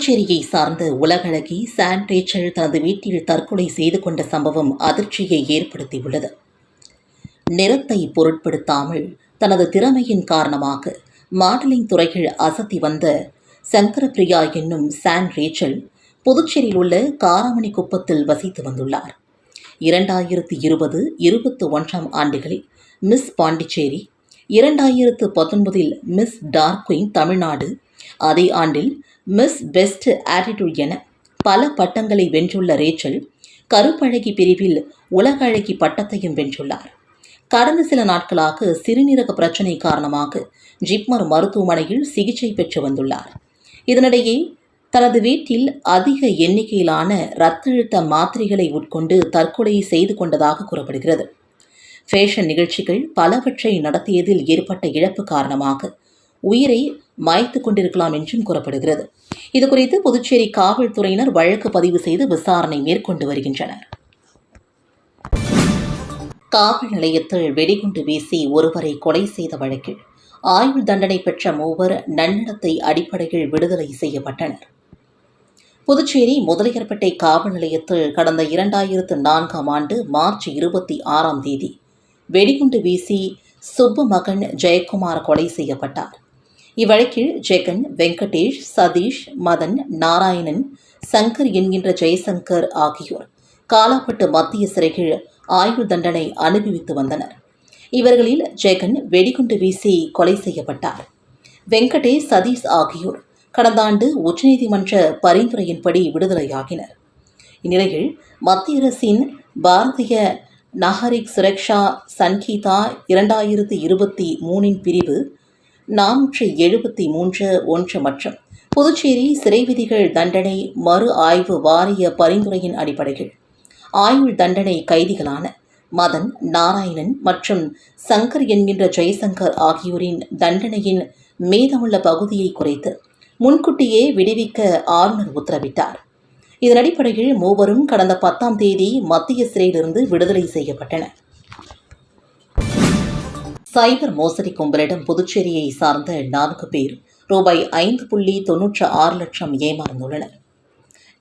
புதுச்சேரியை சார்ந்த உலகழகி San Rachel தனது வீட்டில் தற்கொலை செய்து கொண்ட சம்பவம் அதிர்ச்சியை ஏற்படுத்தியுள்ளது. நிறத்தை பொருட்படுத்தாமல் தனது திறமையின் காரணமாக மாடலிங் துறையில் அசத்தி வந்த சங்கரபிரியா என்னும் சான் ரேச்சல் புதுச்சேரியில் உள்ள காராமணி குப்பத்தில் வசித்து வந்துள்ளார். இரண்டாயிரத்து இருபது இருபத்தி ஒன்றாம் ஆண்டுகளில் மிஸ் பாண்டிச்சேரி இரண்டாயிரத்து பத்தொன்பதில் மிஸ் டார்க்வின் தமிழ்நாடு அதே ஆண்டில் மிஸ் பெஸ்ட் ஆட்டிடியூட் என பல பட்டங்களை வென்றுள்ள ரேச்சல் கருப்பழகி பிரிவில் உலக அழகி பட்டத்தையும் வென்றுள்ளார். கடந்த சில நாட்களாக சிறுநீரக பிரச்சினை காரணமாக ஜிப்மர் மருத்துவமனையில் சிகிச்சை பெற்று வந்துள்ளார். இதனிடையே தனது வீட்டில் அதிக எண்ணிக்கையிலான இரத்த அழுத்த மாத்திரைகளை உட்கொண்டு தற்கொலை செய்து கொண்டதாக கூறப்படுகிறது. ஃபேஷன் நிகழ்ச்சிகள் பலவற்றை நடத்தியதில் ஏற்பட்ட இழப்பு காரணமாக உயிரை மாய்த்து கொண்டிருக்கலாம் என்றும் கூறப்படுகிறது. இதுகுறித்து புதுச்சேரி காவல்துறையினர் வழக்கு பதிவு செய்து விசாரணை மேற்கொண்டு வருகின்றனர். காவல் நிலையத்தில் வெடிகுண்டு வீசி ஒருவரை கொலை செய்த வழக்கில் ஆயுள் தண்டனை பெற்ற மூவர் நன்னடத்தை அடிப்படையில் விடுதலை செய்யப்பட்டனர். புதுச்சேரி முதலியார்பேட்டை காவல் நிலையத்தில் கடந்த இரண்டாயிரத்து நான்காம் ஆண்டு மார்ச் இருபத்தி ஆறாம் தேதி வெடிகுண்டு வீசி சுப்பு மகன் ஜெயக்குமார் கொலை செய்யப்பட்டார். இவ்வழக்கில் ஜெகன் வெங்கடேஷ் சதீஷ் மதன் நாராயணன் சங்கர் என்கின்ற ஜெயசங்கர் ஆகியோர் காலாப்பட்டு மத்திய சிறைகள் ஆயுள் தண்டனை அனுபவித்து வந்தனர். இவர்களில் ஜெகன் வெடிகுண்டு வீசி கொலை செய்யப்பட்டார். வெங்கடேஷ் சதீஷ் ஆகியோர் கடந்த ஆண்டு உச்சநீதிமன்ற பரிந்துரையின்படி விடுதலையாகினர். இந்நிலையில் மத்திய அரசின் பாரதிய நாகரிக் சுரக்ஷா சன்கீதா இரண்டாயிரத்தி இருபத்தி மூணின் பிரிவு நானூற்று எழுபத்தி மூன்று ஒன்று மற்றும் புதுச்சேரி சிறை விதிகள் தண்டனை மறு ஆய்வு வாரிய பரிந்துரையின் அடிப்படையில். ஆயுள் தண்டனை கைதிகளான மதன் நாராயணன் மற்றும் சங்கர் என்கின்ற ஜெயசங்கர் ஆகியோரின் தண்டனையின் மீதமுள்ள பகுதியை குறைத்து முன்கூட்டியே விடுவிக்க ஆளுநர் உத்தரவிட்டார். இதன் அடிப்படையில் மூவரும் கடந்த பத்தாம் தேதி மத்திய சிறையிலிருந்து விடுதலை செய்யப்பட்டனர். சைபர் மோசடி கும்பலிடம் புதுச்சேரியை சார்ந்த நான்கு பேர் ரூபாய் ஐந்து புள்ளி தொன்னூற்று ஆறு லட்சம் ஏமாந்துள்ளனர்.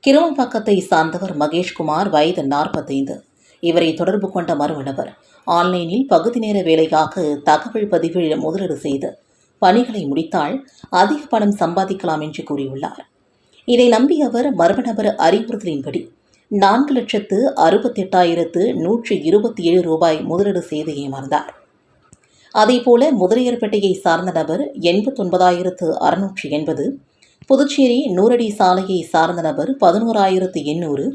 கிருமம்பாக்கத்தை சார்ந்தவர் மகேஷ்குமார் வயது நாற்பத்தைந்து. இவரை தொடர்பு கொண்ட மர்ம நபர் ஆன்லைனில் பகுதி நேர வேலைக்காக தகவல் பதிவில் முதலீடு செய்து பணிகளை முடித்தால் அதிக பணம் சம்பாதிக்கலாம் என்று கூறியுள்ளார். இதை நம்பிய அவர் மர்ம நபர் அறிவுறுத்தலின்படி நான்கு லட்சத்து அறுபத்தெட்டாயிரத்து நூற்று இருபத்தி ஏழு ரூபாய் முதலீடு செய்து ஏமாந்தார். அதேபோல முதலியார்பேட்டையை சார்ந்த நபர் எண்பத்தொன்பதாயிரத்து அறுநூற்றி எண்பது புதுச்சேரி நூறடி சாலையை சார்ந்த நபர் பதினோராயிரத்து எண்ணூறு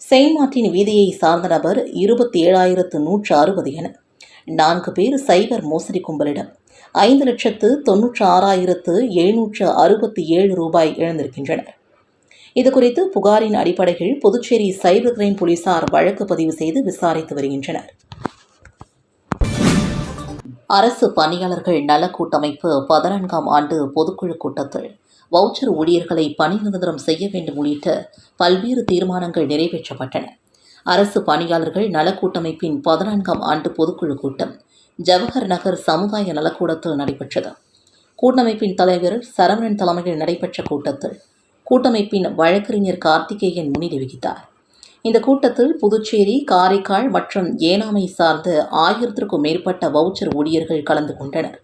செயின்ட் மார்ட்டின் வீதியை சார்ந்த நபர் இருபத்தி ஏழாயிரத்து நூற்று அறுபது என நான்கு பேர் சைபர் மோசடி கும்பலிடம் ஐந்து லட்சத்து தொன்னூற்று ஆறாயிரத்து எழுநூற்று அறுபத்தி ஏழு ரூபாய் இழந்திருக்கின்றனர். இதுகுறித்து புகாரின் அடிப்படையில் புதுச்சேரி சைபர் கிரைம் போலீசார் வழக்கு பதிவு செய்து விசாரித்து வருகின்றனர். அரசு பணியாளர்கள் நல கூட்டமைப்பு பதினான்காம் ஆண்டு பொதுக்குழு கூட்டத்தில் வவுச்சர் ஊழியர்களை பணி நிரந்தரம் செய்ய வேண்டும் உள்ளிட்ட பல்வேறு தீர்மானங்கள் நிறைவேற்றப்பட்டன. அரசு பணியாளர்கள் நலக்கூட்டமைப்பின் பதினான்காம் ஆண்டு பொதுக்குழு கூட்டம் ஜவஹர் நகர் சமுதாய நலக்கூடத்தில் நடைபெற்றது. கூட்டமைப்பின் தலைவர் சரவணன் தலைமையில் நடைபெற்ற கூட்டத்தில் கூட்டமைப்பின் வழக்கறிஞர் கார்த்திகேயன் முன்னிலை வகித்தார். இந்த கூட்டத்தில் புதுச்சேரி காரைக்கால் மற்றும் ஏனாமை சார்ந்த ஆயிரத்திற்கும் மேற்பட்ட வவுச்சர் ஊழியர்கள் கலந்து கொண்டனர்.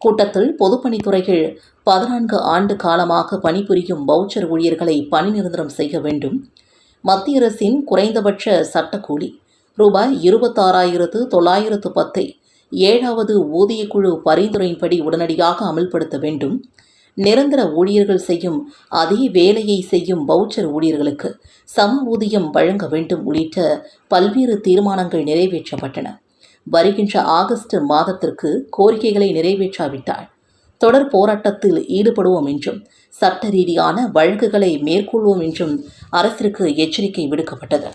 கூட்டத்தில் பொதுப்பணித்துறைகள் பதினான்கு ஆண்டு காலமாக பணிபுரியும் வவுச்சர் ஊழியர்களை பணி நிரந்தரம் செய்ய வேண்டும். மத்திய அரசின் குறைந்தபட்ச சட்டக்கூலி ரூபாய் இருபத்தாறாயிரத்து தொள்ளாயிரத்து பத்தை ஏழாவது ஊதியக்குழு பரிந்துரையின்படி உடனடியாக அமல்படுத்த வேண்டும். நிரந்தர ஊழியர்கள் செய்யும் அதே வேலையை செய்யும் பவுச்சர் ஊழியர்களுக்கு சம ஊதியம் வழங்க வேண்டும் உள்ளிட்ட பல்வேறு தீர்மானங்கள் நிறைவேற்றப்பட்டன. வருகின்ற ஆகஸ்ட் மாதத்திற்கு கோரிக்கைகளை நிறைவேற்றாவிட்டால் தொடர் போராட்டத்தில் ஈடுபடுவோம் என்றும் சட்ட ரீதியான வழக்குகளை மேற்கொள்வோம் என்றும் அரசிற்கு எச்சரிக்கை விடுக்கப்பட்டது.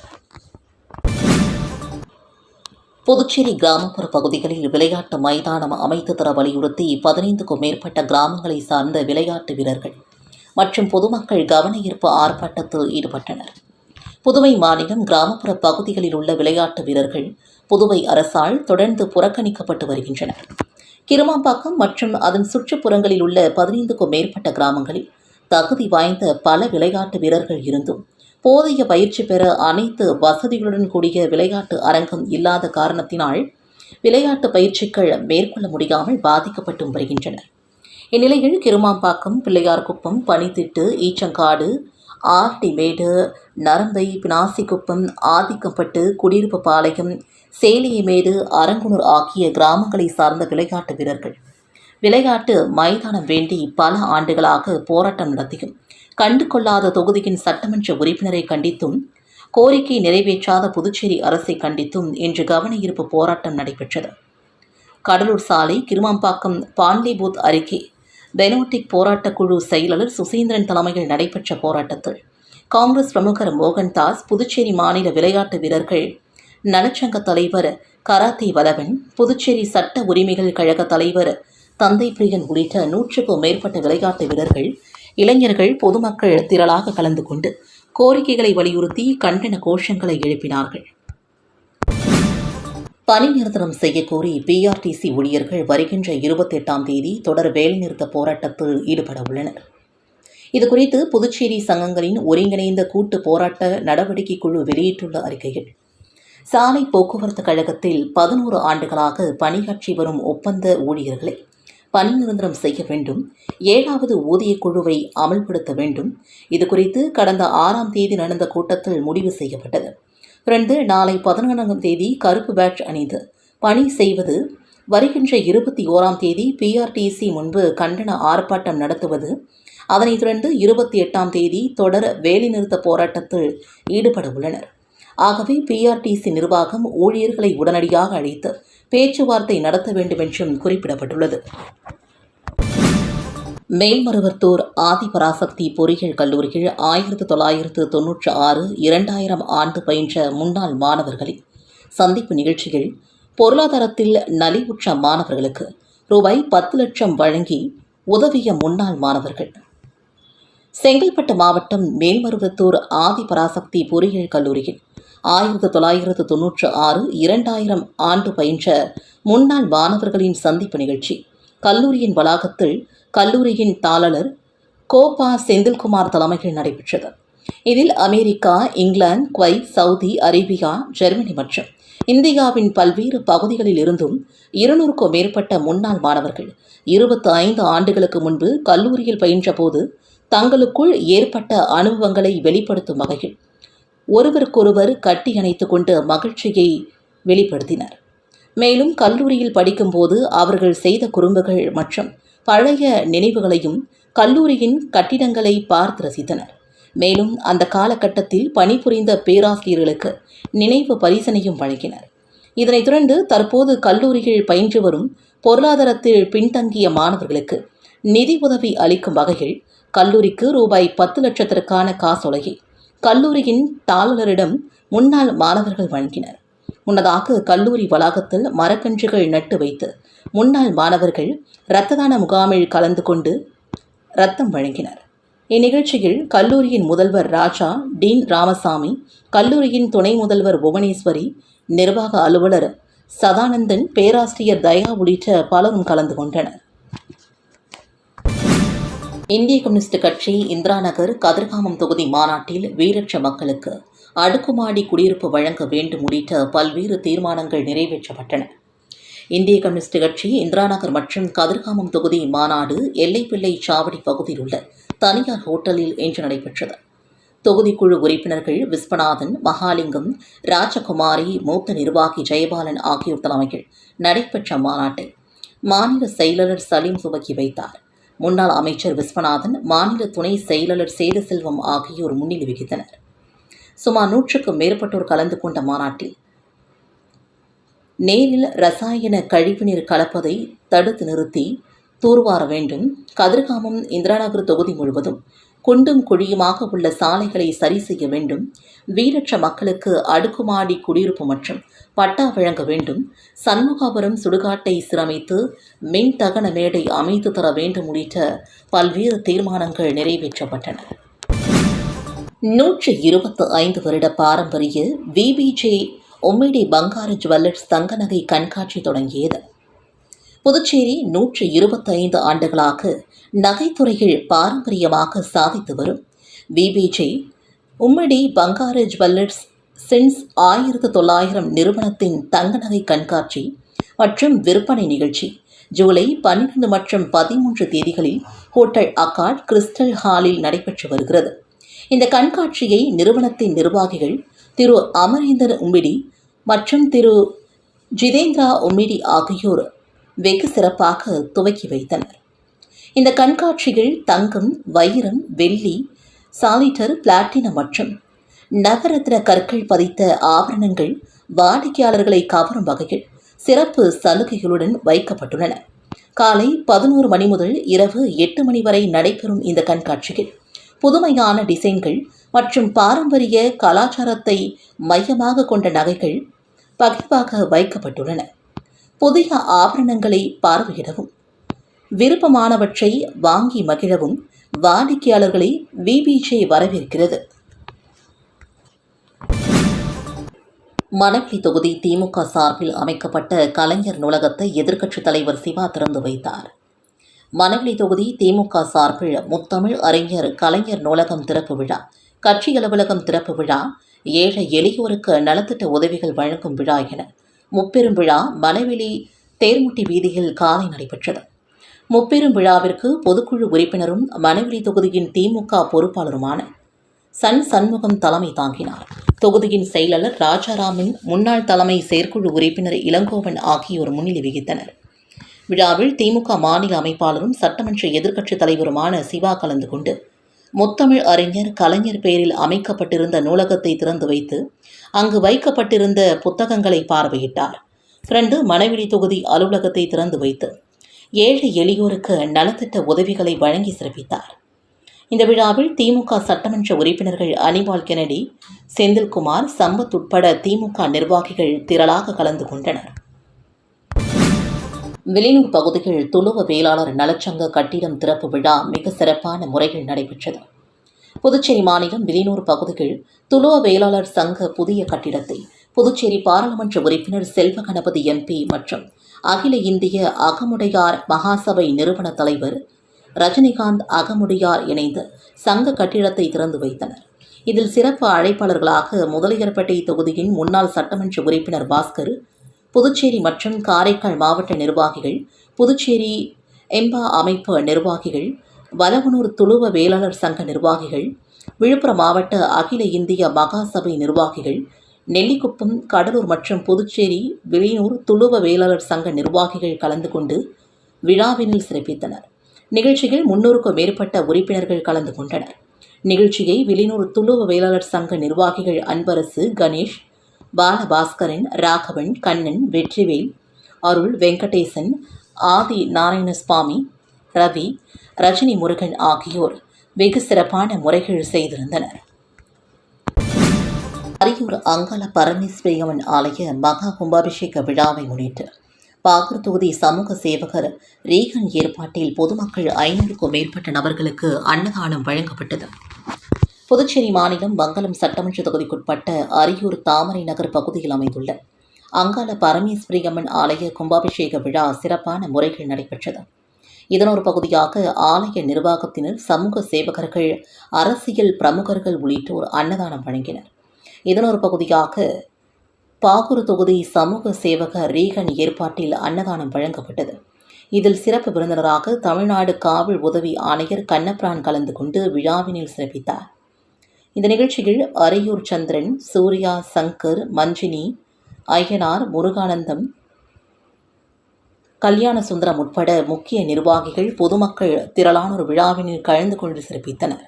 புதுச்சேரி கிராமப்புற பகுதிகளில் விளையாட்டு மைதானம் அமைத்து தர வலியுறுத்தி பதினைந்துக்கும் மேற்பட்ட கிராமங்களை சார்ந்த விளையாட்டு வீரர்கள் மற்றும் பொதுமக்கள் கவன ஈர்ப்பு ஆர்ப்பாட்டத்தில் ஈடுபட்டனர். புதுவை மாநிலம் கிராமப்புற பகுதிகளில் உள்ள விளையாட்டு வீரர்கள் புதுவை அரசால் தொடர்ந்து புறக்கணிக்கப்பட்டு வருகின்றனர். கிருமாம்பாக்கம் மற்றும் அதன் சுற்றுப்புறங்களில் உள்ள பதினைந்துக்கும் மேற்பட்ட கிராமங்களில் தகுதி வாய்ந்த பல விளையாட்டு வீரர்கள் இருந்தும் போதிய பயிற்சி பெற அனைத்து வசதிகளுடன் கூடிய விளையாட்டு அரங்கம் இல்லாத காரணத்தினால் விளையாட்டு பயிற்சிகள் மேற்கொள்ள முடியாமல் பாதிக்கப்பட்டும் வருகின்றன. இந்நிலையில் கிருமாம்பாக்கம் பிள்ளையார்குப்பம் பனித்திட்டு ஈச்சங்காடு ஆர்டிமேடு நரம்பை பினாசிக்குப்பம் ஆதிக்கப்பட்டு குடியிருப்பு பாளையம் சேலியமேடு அரங்குணூர் ஆகிய கிராமங்களை சார்ந்த விளையாட்டு வீரர்கள். விளையாட்டு மைதானம் வேண்டி பல ஆண்டுகளாக போராட்டம் நடத்தியும் கண்டு கொள்ளாத தொகுதியின் சட்டமன்ற உறுப்பினரை கண்டித்தும் கோரிக்கை நிறைவேற்றாத புதுச்சேரி அரசை கண்டித்தும் இன்று கவனயீர்ப்பு போராட்டம் நடைபெற்றது. கடலூர் சாலை கிருமாம்பாக்கம் பாண்டிபூத் அருகே பெனோட்டிக் போராட்டக் குழு செயலாளர் சுசீந்திரன் தலைமையில் நடைபெற்ற போராட்டத்தில் காங்கிரஸ் பிரமுகர் மோகன்தாஸ் புதுச்சேரி மாநில விளையாட்டு வீரர்கள் நலச்சங்க தலைவர் கராத்தே வலவன் புதுச்சேரி சட்ட உரிமைகள் கழக தலைவர் தந்தை பிரியன் உள்ளிட்ட நூற்றுக்கும் மேற்பட்ட விளையாட்டு வீரர்கள் இளைஞர்கள் பொதுமக்கள் திரளாக கலந்து கொண்டு கோரிக்கைகளை வலியுறுத்தி கண்டன கோஷங்களை எழுப்பினார்கள். பணி நிறுத்தம் செய்யக்கோரி பிஆர்டிசி ஊழியர்கள் வருகின்ற இருபத்தி எட்டாம் தேதி தொடர் வேலைநிறுத்த போராட்டத்தில் ஈடுபட உள்ளனர். இதுகுறித்து புதுச்சேரி சங்கங்களின் ஒருங்கிணைந்த கூட்டு போராட்ட நடவடிக்கை குழு வெளியிட்டுள்ள அறிக்கையில் சாலை போக்குவரத்து கழகத்தில் பதினோரு ஆண்டுகளாக பணியாற்றி வரும் ஒப்பந்த ஊழியர்களை பணி நிரந்தரம் செய்ய வேண்டும். ஏழாவது ஊதியக் குழுவை அமல்படுத்த வேண்டும். இது குறித்து கடந்த ஆறாம் தேதி நடந்த கூட்டத்தில் முடிவு செய்யப்பட்டது. தொடர்ந்து நாளை பதினான்காம் தேதி கருப்பு பேட்ச் அணிந்து பணி செய்வது. வருகின்ற இருபத்தி ஓராம் தேதி பிஆர்டிசி முன்பு கண்டன ஆர்ப்பாட்டம் நடத்துவது. அதனைத் தொடர்ந்து இருபத்தி எட்டாம் தேதி தொடர் வேலைநிறுத்த போராட்டத்தில் ஈடுபட உள்ளனர். ஆகவே பிஆர்டிசி நிர்வாகம் ஊழியர்களை உடனடியாக அழைத்து பேச்சுவார்த்தை நடத்த வேண்டும் என்றும் குறிப்பிடப்பட்டுள்ளது. மேல்மருவத்தூர் ஆதிபராசக்தி பொறியியல் கல்லூரியில் ஆயிரத்து தொள்ளாயிரத்து தொன்னூற்றி ஆறு இரண்டாயிரம் ஆண்டு பயின்ற முன்னாள் மாணவர்களின் சந்திப்பு நிகழ்ச்சியில் பொருளாதாரத்தில் நலிவுற்ற மாணவர்களுக்கு ரூபாய் பத்து லட்சம் வழங்கி உதவிய முன்னாள் மாணவர்கள். செங்கல்பட்டு மாவட்டம் மேல்மருவத்தூர் ஆதிபராசக்தி பொறியியல் கல்லூரியில் ஆயிரத்து தொள்ளாயிரத்து தொன்னூற்று ஆறு இரண்டாயிரம் ஆண்டு பயின்ற முன்னாள் மாணவர்களின் சந்திப்பு நிகழ்ச்சி. கல்லூரியின் வளாகத்தில் கல்லூரியின் தாளர் கோபா செந்தில்குமார் தலைமையில் நடைபெற்றது. இதில் America England Kuwait Saudi Arabia Germany மற்றும் இந்தியாவின் பல்வேறு பகுதிகளில் இருந்தும் இருநூறுக்கும் மேற்பட்ட முன்னாள் மாணவர்கள் இருபத்தி ஐந்து ஆண்டுகளுக்கு முன்பு கல்லூரியில் பயின்றபோது தங்களுக்குள் ஏற்பட்ட அனுபவங்களை வெளிப்படுத்தும் வகையில் ஒருவருக்கொருவர் கட்டி அணைத்துக் கொண்டு மகிழ்ச்சியை வெளிப்படுத்தினர். மேலும் கல்லூரியில் படிக்கும்போது அவர்கள் செய்த குறும்புகள் மற்றும் பழைய நினைவுகளையும் கல்லூரியின் கட்டிடங்களை பார்த்து ரசித்தனர். மேலும் அந்த காலகட்டத்தில் பணிபுரிந்த பேராசிரியர்களுக்கு நினைவு பரிசனையும் வழங்கினர். இதனைத் தொடர்ந்து தற்போது கல்லூரியில் பயின்று வரும் பொருளாதாரத்தில் பின்தங்கிய மாணவர்களுக்கு நிதி உதவி அளிக்கும் வகையில் கல்லூரிக்கு ரூபாய் பத்து லட்சத்திற்கான காசோலையை கல்லூரியின் தாளரிடம் முன்னாள் மாணவர்கள் வழங்கினர். முன்னதாக கல்லூரி வளாகத்தில் மரக்கன்றுகள் நட்டு வைத்து முன்னாள் மாணவர்கள் இரத்ததான முகாமில் கலந்து கொண்டு ரத்தம் வழங்கினர். இந்நிகழ்ச்சியில் கல்லூரியின் முதல்வர் ராஜா டீன் ராமசாமி கல்லூரியின் துணை முதல்வர் புவனேஸ்வரி நிர்வாக அலுவலர் சதானந்தன் பேராசிரியர் தயா உள்ளிட்ட பலரும் கலந்து கொண்டனர். இந்திய கம்யூனிஸ்ட் கட்சி இந்திரா நகர் கதிர்காமம் தொகுதி மாநாட்டில் வீரற்ற மக்களுக்கு அடுக்குமாடி குடியிருப்பு வழங்க வேண்டும் உள்ளிட்ட பல்வேறு தீர்மானங்கள் நிறைவேற்றப்பட்டன. இந்திய கம்யூனிஸ்ட் கட்சி இந்திரா நகர் மற்றும் கதிர்காமம் தொகுதி மாநாடு எல்லைப்பிள்ளை சாவடி பகுதியில் உள்ள தனியார் ஹோட்டலில் இன்று நடைபெற்றது. தொகுதிக்குழு உறுப்பினர்கள் விஸ்வநாதன் மகாலிங்கம் ராஜகுமாரி மூத்த நிர்வாகி ஜெயபாலன் ஆகியோர் தலைமையில் நடைபெற்ற மாநாட்டை மாநில செயலாளர் சலீம் துவக்கி வைத்தார். முன்னாள் அமைச்சர் விஸ்வநாதன் மாநில துணை செயலாளர் சேதுசெல்வம் ஆகியோர் முன்னிலை வகித்தனர். சுமார் நூற்றுக்கும் மேற்பட்டோர் கலந்து கொண்ட மாநாட்டில் நேரில் ரசாயன கழிவுநீர் கலப்பதை தடுத்து நிறுத்தி தூர்வார வேண்டும். கதிர்காமம் இந்திராநகர் தொகுதி முழுவதும் குண்டும் குழியுமாக உள்ள சாலைகளை சரி செய்ய வேண்டும். வீரற்ற மக்களுக்கு அடுக்குமாடி குடியிருப்பு மற்றும் பட்டா வழங்க வேண்டும். சண்முகாபுரம் சுடுகாட்டை சீரமைத்து மின் தகன மேடை அமைத்து தர வேண்டும் உள்ளிட்ட பல்வேறு தீர்மானங்கள் நிறைவேற்றப்பட்டன. நூற்றி இருபத்து ஐந்து வருட பாரம்பரிய விபிஜே ஒம்மிடி பங்காரு ஜுவல்லர்ஸ் தங்க நகை கண்காட்சி தொடங்கியது. புதுச்சேரி நூற்றி இருபத்தைந்து ஆண்டுகளாக நகைத்துறையில் பாரம்பரியமாக சாதித்து வரும் VBJ Ummidi Bangaru jewellers since ஆயிரத்து தொள்ளாயிரம் நிறுவனத்தின் தங்க நகை கண்காட்சி மற்றும் விற்பனை நிகழ்ச்சி. ஜூலை பன்னிரண்டு மற்றும் பதிமூன்று தேதிகளில் ஹோட்டல் அக்காட் கிறிஸ்டல் ஹாலில் நடைபெற்று வருகிறது. இந்த கண்காட்சியை நிறுவனத்தின் நிர்வாகிகள் திரு. அமரேந்தர் உம்பிடி மற்றும் திரு. ஜிதேந்திரா உம்மிடி ஆகியோர் வெகு சிறப்பாக துவக்கி வைத்தனர். இந்த கண்காட்சியில் தங்கம் வைரம் வெள்ளி சாலிட்டர் பிளாட்டினம் மற்றும் நவரத்ன கற்கள் பதித்த ஆபரணங்கள் வாடிக்கையாளர்களை கவரும் வகையில் சிறப்பு சலுகைகளுடன் வைக்கப்பட்டுள்ளன. காலை பதினோரு மணி முதல் இரவு எட்டு மணி வரை நடைபெறும் இந்த கண்காட்சியில் புதுமையான டிசைன்கள் மற்றும் பாரம்பரிய கலாச்சாரத்தை மையமாக கொண்ட நகைகள் பகிர்வாக வைக்கப்பட்டுள்ளன. புதிய ஆபரணங்களை பார்வையிடவும் விருப்பமானவற்றை வாங்கி மகிழவும் வாடிக்கையாளர்களை விபிஜே வரவேற்கிறது. மணவெளி தொகுதி திமுக சார்பில் அமைக்கப்பட்ட கலைஞர் நூலகத்தை எதிர்க்கட்சித் தலைவர் சிவா திறந்து வைத்தார். மணவெளி தொகுதி திமுக சார்பில் முத்தமிழ் அறிஞர் கலைஞர் நூலகம் திறப்பு விழா கட்சி அலுவலகம் திறப்பு விழா ஏழை எளியோருக்கு நலத்திட்ட உதவிகள் வழங்கும் விழா என முப்பெரும் விழா மலைவெளி தேர்முட்டி வீதியில் காலை நடைபெற்றது. முப்பெரும் விழாவிற்கு பொதுக்குழு உறுப்பினரும் மணவெளி தொகுதியின் திமுக பொறுப்பாளருமான சன் சண்முகம் தலைமை தாங்கினார். தொகுதியின் செயலாளர் ராஜாராமின் முன்னாள் தலைமை செயற்குழு உறுப்பினர் இளங்கோவன் ஆகியோர் முன்னிலை வகித்தனர். விழாவில் திமுக மாநில அமைப்பாளரும் சட்டமன்ற எதிர்க்கட்சித் தலைவருமான சிவா கலந்து கொண்டு முத்தமிழ் அறிஞர் கலைஞர் பெயரில் அமைக்கப்பட்டிருந்த நூலகத்தை திறந்து வைத்து அங்கு வைக்கப்பட்டிருந்த புத்தகங்களை பார்வையிட்டார். பிறண்டு மணவெளி தொகுதி அலுவலகத்தை திறந்து வைத்து ஏழை எளியோருக்கு நலத்திட்ட உதவிகளை வழங்கி சிறப்பித்தார். இந்த விழாவில் திமுக சட்டமன்ற உறுப்பினர்கள் அனிபால் கெனடி செந்தில்குமார் சம்பத் உட்பட திமுக நிர்வாகிகள் திரளாக கலந்து கொண்டனர். வெளியூர் பகுதியில் துளுவ வேளாளர் நலச்சங்க கட்டிடம் திறப்பு விழா மிக சிறப்பான முறையில் நடைபெற்றது. புதுச்சேரி மாநிலம் வெளியூர் பகுதியில் துளுவ வேளாளர் சங்க புதிய கட்டிடத்தை புதுச்சேரி பாராளுமன்ற உறுப்பினர் செல்வ கணபதி எம்பி மற்றும் அகில இந்திய அகமுடையார் மகாசபை நிறுவன தலைவர் ரஜினிகாந்த் அகமுடையார் இணைந்து சங்க கட்டிடத்தை திறந்து வைத்தனர். இதில் சிறப்பு அழைப்பாளர்களாக முதலியர்பேட்டை தொகுதியின் முன்னாள் சட்டமன்ற உறுப்பினர் பாஸ்கர் புதுச்சேரி மற்றும் காரைக்கால் மாவட்ட நிர்வாகிகள் புதுச்சேரி எம்பா அமைப்பு நிர்வாகிகள் வலவனூர் துளுவ வேளாளர் சங்க நிர்வாகிகள் விழுப்புரம் மாவட்ட அகில இந்திய மகாசபை நிர்வாகிகள் நெல்லிக்குப்பம் கடலூர் மற்றும் புதுச்சேரி வெளியூர் துளுவ வேளாளர் சங்க நிர்வாகிகள் கலந்து கொண்டு விழாவினில் சிறப்பித்தனர். நிகழ்ச்சியில் முன்னூறுக்கும் மேற்பட்ட உறுப்பினர்கள் கலந்து கொண்டனர். நிகழ்ச்சியை வெளியூர் துளுவ வேளாளர் சங்க நிர்வாகிகள் அன்பரசு கணேஷ் பாலபாஸ்கரன் ராகவன் கண்ணன் வெற்றிவேல் அருள் வெங்கடேசன் ஆதி நாராயணசுவாமி ரவி ரஜினி முருகன் ஆகியோர் வெகு சிறப்பான முறைகள் செய்திருந்தனர். அரியூர் அங்காள பரமேஸ்வரியம்மன் ஆலய மகா கும்பாபிஷேக விழாவை முன்னிட்டு பாகூர் தொகுதி சமூக சேவகர் ரீகன் ஏற்பாட்டில் பொதுமக்கள் ஐநூறுக்கும் மேற்பட்ட நபர்களுக்கு அன்னதானம் வழங்கப்பட்டது. புதுச்சேரி மாநிலம் மங்கலம் சட்டமன்ற தொகுதிக்குட்பட்ட அரியூர் தாமரை நகர் பகுதியில் அமைந்துள்ள அங்காள பரமேஸ்வரி அம்மன் ஆலய கும்பாபிஷேக விழா சிறப்பான முறைகள் நடைபெற்றது. இதன் ஒரு பகுதியாக ஆலய நிர்வாகத்தினர் சமூக சேவகர்கள் அரசியல் பிரமுகர்கள் உள்ளிட்டோர் அன்னதானம் வழங்கினர். இதன் ஒரு பகுதியாக பாகூர் தொகுதி சமூக சேவகர் ரீகன் ஏற்பாட்டில் அன்னதானம் வழங்கப்பட்டது. இதில் சிறப்பு விருந்தினராக தமிழ்நாடு காவல் உதவி ஆணையர் கண்ணபிரான் கலந்து கொண்டு விழாவினில் சிறப்பித்தார். இந்த நிகழ்ச்சியில் அரையூர் சந்திரன் சூர்யா சங்கர் மஞ்சினி ஐயனார் முருகானந்தம் கல்யாண சுந்தரம் உட்பட முக்கிய நிர்வாகிகள் பொதுமக்கள் திரளானோர் விழாவினில் கலந்து கொண்டு சிறப்பித்தனர்.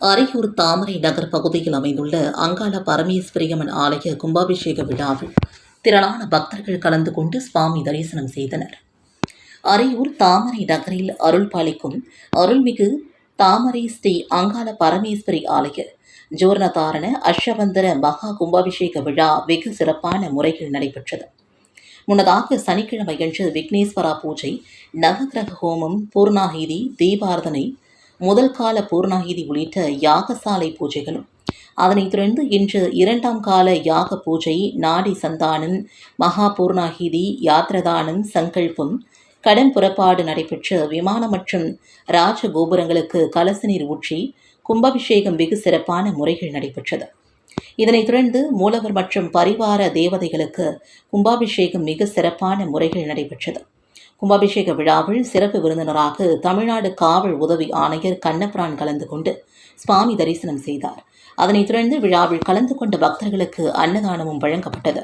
அரையூர் தாமரை நகர் பகுதியில் அமைந்துள்ள அங்காள பரமேஸ்வரியம்மன் ஆலய கும்பாபிஷேக விழாவில் திரளான பக்தர்கள் கலந்து கொண்டு சுவாமி தரிசனம் செய்தனர். அரையூர் தாமரை நகரில் அருள் பாலிக்கும் அருள்மிகு தாமரை ஸ்ரீ அங்காள பரமேஸ்வரி ஆலய ஜோர்ணதாரண அஷ்வந்தர மகா கும்பாபிஷேக விழா வெகு சிறப்பான முறையில் நடைபெற்றது. முன்னதாக சனிக்கிழமையன்று விக்னேஸ்வரா பூஜை நவகிரக ஹோமம் பூர்ணாகிதி தீபார்த்தனை முதல் கால பூர்ணாகிதி உள்ளிட்ட யாகசாலை பூஜைகளும் அதனைத் தொடர்ந்து இன்று இரண்டாம் கால யாக பூஜை நாடி சந்தானம் மகா பூர்ணாகிதி யாத்ரதானம் சங்கல்பம் கடன் புறப்பாடு நடைபெற்று விமானம் மற்றும் ராஜ கோபுரங்களுக்கு கலச நீர் ஊற்றி கும்பாபிஷேகம் வெகு சிறப்பான முறைகள் நடைபெற்றது. இதனைத் தொடர்ந்து மூலவர் மற்றும் பரிவார தேவதைகளுக்கு கும்பாபிஷேகம் மிக சிறப்பான முறைகள் நடைபெற்றது. கும்பாபிஷேக விழாவில் சிறப்பு விருந்தினராக தமிழ்நாடு காவல் உதவி ஆணையர் கண்ணபிரான் கலந்து கொண்டு சுவாமி தரிசனம் செய்தார். அதனைத் தொடர்ந்து விழாவில் கலந்து கொண்ட பக்தர்களுக்கு அன்னதானமும் வழங்கப்பட்டது.